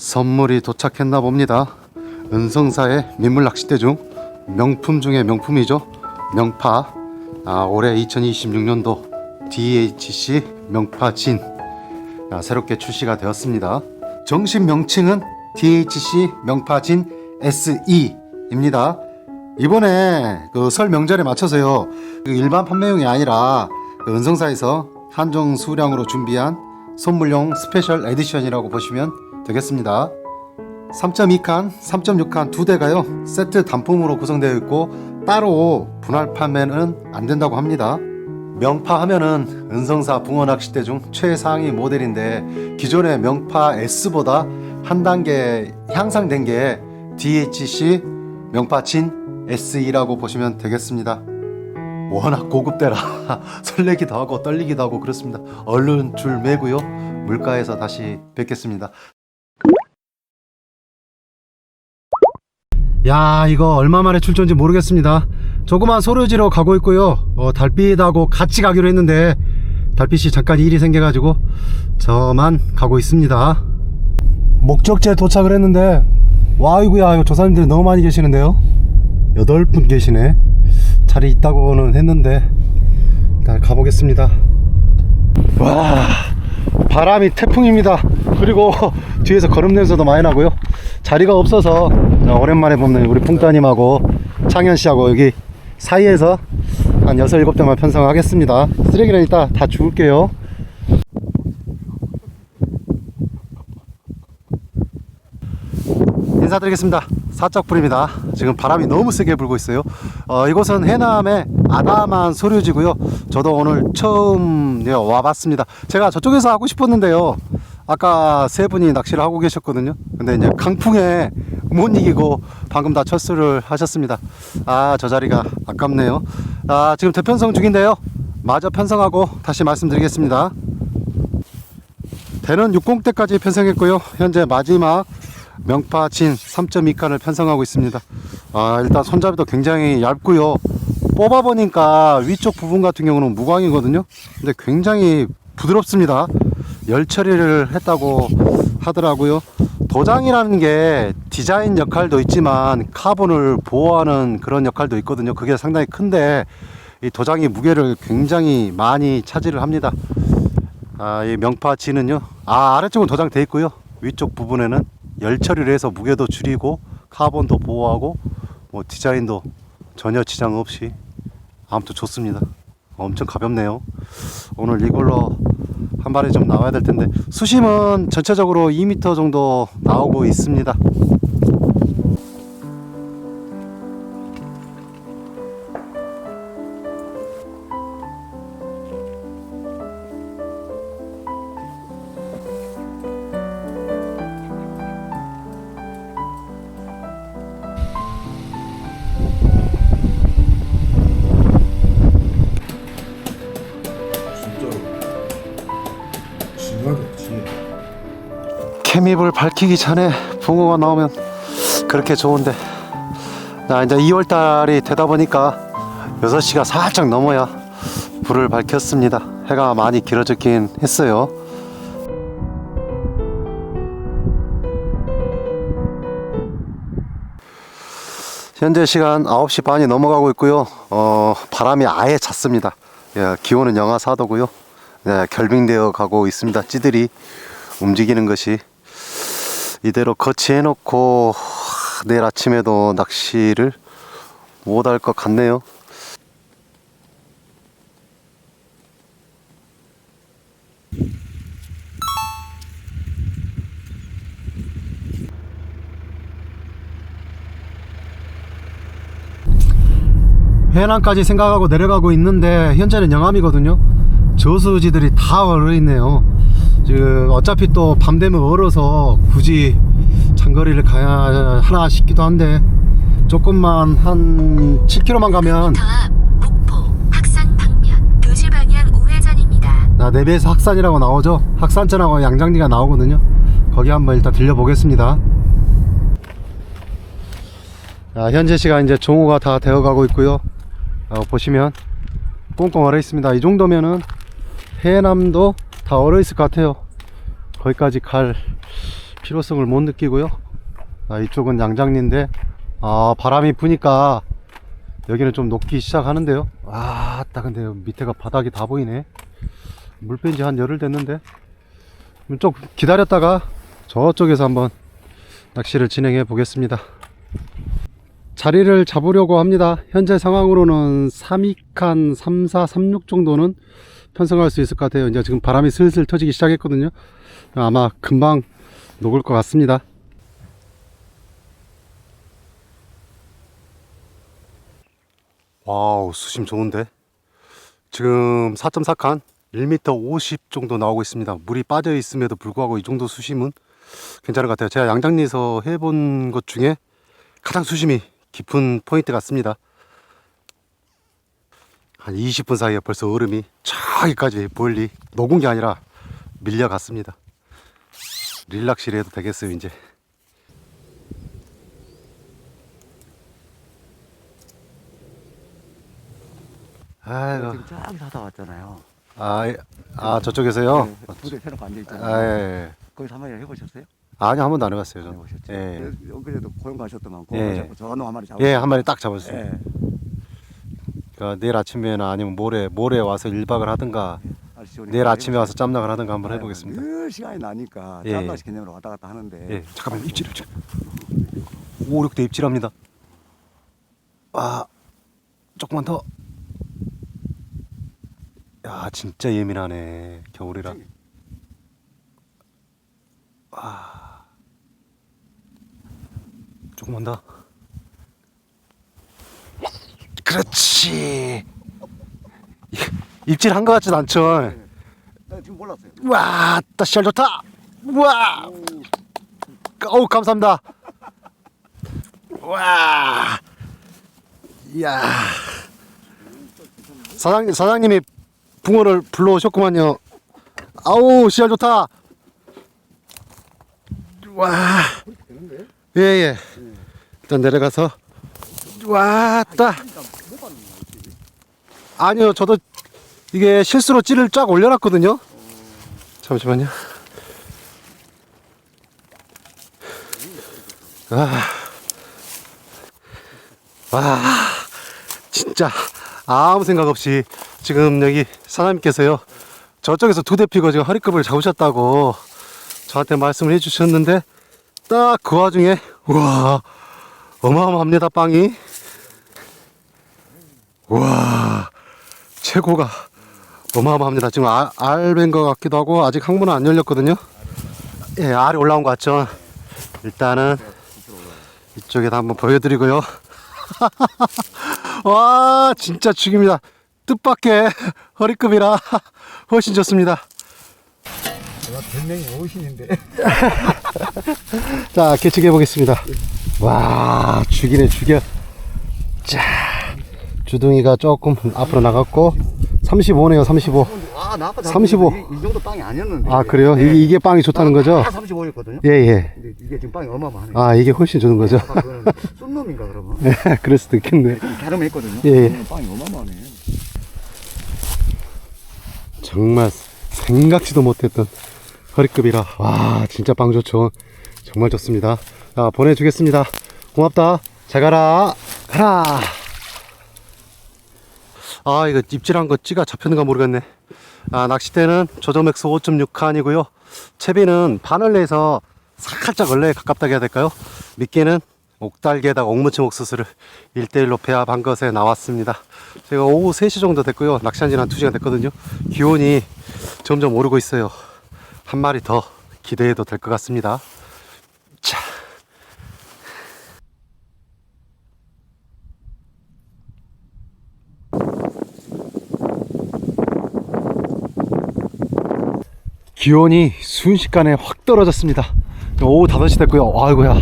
선물이 도착했나 봅니다. 은성사의 민물 낚싯대 중 명품 중의 명품이죠. 명파. 아, 올해 2026년도 DHC 명파 진 아, 새롭게 출시가 되었습니다. 정식 명칭은 DHC 명파 진 SE입니다. 이번에 그 설 명절에 맞춰서요. 그 일반 판매용이 아니라 그 은성사에서 한정 수량으로 준비한 선물용 스페셜 에디션이라고 보시면 되겠습니다. 3.2칸, 3.6칸 두 대가요. 세트 단품으로 구성되어 있고 따로 분할 판매는 안 된다고 합니다. 명파 하면은 은성사 붕어 낚싯대 중 최상위 모델인데 기존의 명파 S보다 한 단계 향상된 게 DHC 명파 진 SE라고 보시면 되겠습니다. 워낙 고급대라 설레기도 하고 떨리기도 하고 그렇습니다. 얼른 줄 매고요. 물가에서 다시 뵙겠습니다. 야 이거 얼마 만에 출전인지 모르겠습니다. 조그만 소료지로 가고 있고요. 어, 달빛하고 같이 가기로 했는데 달빛이 잠깐 일이 생겨가지고 저만 가고 있습니다. 목적지에 도착을 했는데 와 아이구야 이거 조사님들이 너무 많이 계시는데요? 여덟 분 계시네. 자리 있다고는 했는데 일단 가보겠습니다. 와 바람이 태풍입니다. 그리고 뒤에서 걸음 냄새도 많이 나고요. 자리가 없어서 어, 오랜만에 보는 우리 풍따님하고 창현씨하고 여기 사이에서 한 6, 7대만 편성하겠습니다. 쓰레기는 이따 다 주울게요. 인사드리겠습니다 사적 불입니다. 지금 바람이 너무 세게 불고 있어요. 어, 이곳은 해남의 아담한 소류지고요. 저도 오늘 처음 예, 와봤습니다. 제가 저쪽에서 하고 싶었는데요. 아까 세 분이 낚시를 하고 계셨거든요. 근데 이제 강풍에 못 이기고 방금 다 철수를 하셨습니다. 아 저 자리가 아깝네요. 아 지금 대편성 중인데요. 마저 편성하고 다시 말씀드리겠습니다. 대는 60대까지 편성했고요. 현재 마지막 명파 진 3.2칸을 편성하고 있습니다. 아, 일단 손잡이도 굉장히 얇고요. 뽑아보니까 위쪽 부분 같은 경우는 무광이거든요. 근데 굉장히 부드럽습니다. 열 처리를 했다고 하더라고요. 도장이라는 게 디자인 역할도 있지만 카본을 보호하는 그런 역할도 있거든요. 그게 상당히 큰데 이 도장이 무게를 굉장히 많이 차지를 합니다. 아, 이 명파 진은요. 아, 아래쪽은 도장 돼 있고요. 위쪽 부분에는 열 처리를 해서 무게도 줄이고 카본도 보호하고 뭐 디자인도 전혀 지장 없이 아무튼 좋습니다. 엄청 가볍네요. 오늘 이걸로 한 발에 좀 나와야 될 텐데 수심은 전체적으로 2m 정도 나오고 있습니다. 케미불 밝히기 전에 붕어가 나오면 그렇게 좋은데. 나 이제 2월달이 되다 보니까 6시가 살짝 넘어야 불을 밝혔습니다. 해가 많이 길어졌긴 했어요. 현재 시간 9시 반이 넘어가고 있고요. 어, 바람이 아예 잤습니다. 예, 기온은 영하 4도고요. 네, 결빙되어 가고 있습니다. 찌들이 움직이는 것이 이대로 거치해 놓고 내일 아침에도 낚시를 못 할 것 같네요. 해남까지 생각하고 내려가고 있는데 현재는 영암이거든요. 저수지들이 다 얼어 있네요. 지금 어차피 또 밤 되면 얼어서 굳이 장거리를 가야 하나 싶기도 한데 조금만 한 7km만 가면 다음 목포 학산 방면 도시 방향 우회전입니다. 나 내비에서 학산이라고 나오죠. 학산천하고 양장리가 나오거든요. 거기 한번 일단 들려보겠습니다. 자, 현재 시간 이제 종호가 다 되어가고 있고요. 어, 보시면 꽁꽁 얼어 있습니다. 이 정도면은 해남도 다 얼어 있을 것 같아요. 거기까지 갈 필요성을 못 느끼고요. 아, 이쪽은 양장리인데 아, 바람이 부니까 여기는 좀 녹기 시작하는데요. 아, 딱 근데 밑에가 바닥이 다 보이네. 물 뺀 지 한 열흘 됐는데 좀 기다렸다가 저쪽에서 한번 낚시를 진행해 보겠습니다. 자리를 잡으려고 합니다. 현재 상황으로는 3익한 3, 4, 3, 6 정도는 편성할 수 있을 것 같아요. 이제 지금 바람이 슬슬 터지기 시작했거든요. 아마 금방 녹을 것 같습니다. 와우, 수심 좋은데? 지금 4.4칸 1m 50 정도 나오고 있습니다. 물이 빠져 있음에도 불구하고 이 정도 수심은 괜찮은 것 같아요. 제가 양장리에서 해본 것 중에 가장 수심이 깊은 포인트 같습니다. 한 20분 사이에 벌써 얼음이 저기까지 멀리 녹은 게 아니라 밀려갔습니다. 릴락실 해도 되겠어요, 이제. 아이고, 지금 쫙 하다 왔잖아요. 아, 예. 아 저쪽에서요? 네, 부대 세놓고 앉아 있잖아요. 아, 예, 예. 거기서 한마디 해보셨어요? 아니, 한 번도 안 해봤어요, 안 저는. 해보셨죠? 예. 엊그제도 고용 가셨더만 예. 고용 가셨고 저놈 한 마리 잡았어요. 예, 한 마리 딱 잡았어요. 예. 그러니까 내일 아침에나 아니면 모레, 모레 와서 1박을 하든가, 아저씨 오니까 내일 아침에 와서. 짬락을 하든가 한번 아, 해보겠습니다. 늘 시간이 나니까 예. 짬낚시 개념으로 왔다 갔다 하는데 예, 잠깐만, 입질, 입질. 5, 6대 입질합니다. 아, 조금만 더. 야, 진짜 예민하네. 겨울이라. 아, 조금만 더. 그렇지. 입질 한 것 같진 않죠. 나 지금 몰랐어요. 와, 따 시절 좋다. 와, 어우 감사합니다. 와, 이야, 사장 사장님이 붕어를 불러오셨구만요. 아우 시절 좋다. 와, 예 예. 일단 내려가서 와따. 아니요, 저도 이게 실수로 찌를 쫙 올려놨거든요. 잠시만요. 아, 와, 진짜 아무 생각 없이 지금 여기 사장님께서요 저쪽에서 두 대 피고 지금 허리급을 잡으셨다고 저한테 말씀을 해주셨는데 딱 그 와중에 와 어마어마합니다 빵이 와 최고가 어마어마합니다. 지금 알, 알벤 것 같기도 하고 아직 항문은 안 열렸거든요. 예, 알이 올라온 것 같죠. 일단은 이쪽에다 한번 보여드리고요. 와, 진짜 죽입니다. 뜻밖의 허리급이라 훨씬 좋습니다. 제가 별명이 오신인데 자, 개측해 보겠습니다. 와, 죽이네, 죽여. 자, 주둥이가 조금 앞으로 나갔고, 35네요, 35. 아, 나 아까 35. 이, 이 정도 빵이 아니었는데 아, 그래요? 예. 이게, 이게 빵이 좋다는 거죠? 다 35였거든요. 예, 예. 근데 이게 지금 빵이 어마어마하네. 아, 이게 훨씬 좋은 거죠? 아까 그거는 쏜 놈인가 그러면? 예, 그럴 수도 있겠네. 가름했거든요. 예, 예. 빵이 어마어마하네. 정말 생각지도 못했던 허리급이라, 와, 진짜 빵 좋죠. 정말 좋습니다. 자, 보내주겠습니다. 고맙다. 잘 가라. 가라. 아, 이거 입질한 거 찌가 잡혔는가 모르겠네. 아, 낚싯대는 조점액수 5.6 칸이고요. 채비는 바늘 내서 살짝 원래에 가깝다고 해야 될까요? 미끼는 옥달개에다가 옥무침 옥수수를 1대1로 배합한 것에 나왔습니다. 제가 오후 3시 정도 됐고요. 낚시한 지는 한 2시간 됐거든요. 기온이 점점 오르고 있어요. 한 마리 더 기대해도 될 것 같습니다. 자. 기온이 순식간에 확 떨어졌습니다. 오후 5시 됐고요. 아이고야.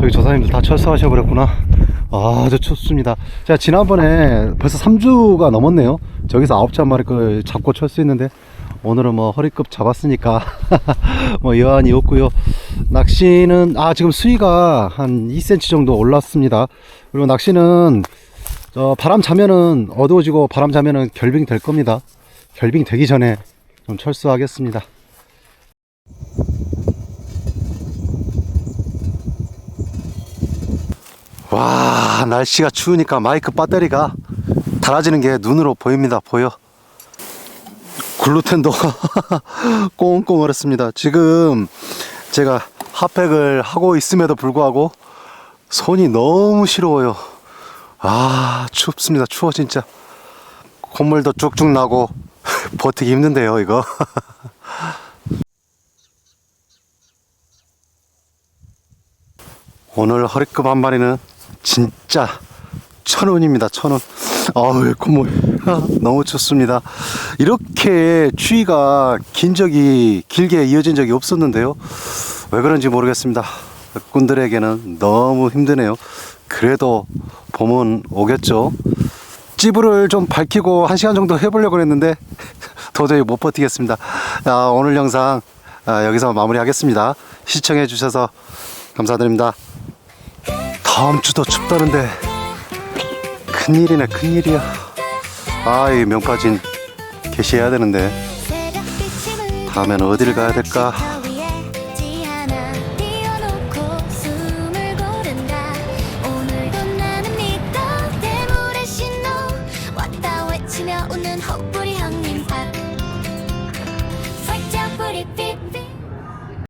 저기 조사님들 다 철수하셔 버렸구나. 아주 춥습니다. 제가 지난번에 벌써 3주가 넘었네요. 저기서 9시 한 마리 그 잡고 철수했는데 오늘은 뭐 허리급 잡았으니까 뭐 여한이 없고요. 낚시는 아 지금 수위가 한 2cm 정도 올랐습니다. 그리고 낚시는 어, 바람 자면은 어두워지고 바람 자면은 결빙 될 겁니다. 결빙 되기 전에 좀 철수하겠습니다. 와 날씨가 추우니까 마이크 배터리가 닳아지는 게 눈으로 보입니다. 보여. 글루텐도 꽁꽁 얼었습니다. 지금 제가 핫팩을 하고 있음에도 불구하고 손이 너무 시려워요. 아 춥습니다. 추워 진짜. 콧물도 쭉쭉 나고 버티기 힘든데요 이거. 오늘 허리급 한 마리는 진짜 천 원입니다 천 원. 아우 콧물 아, 너무 춥습니다. 이렇게 추위가 긴 적이 길게 이어진 적이 없었는데요. 왜 그런지 모르겠습니다. 꾼들에게는 너무 힘드네요. 그래도 봄은 오겠죠. 찌부를 좀 밝히고 한 시간 정도 해보려고 했는데 도저히 못 버티겠습니다. 아, 오늘 영상 아, 여기서 마무리하겠습니다. 시청해 주셔서 감사드립니다. 다음 주도 춥다는데 큰일이네 큰일이야. 아 이 명파진 개시해야 되는데. 다음엔 어디를 가야 될까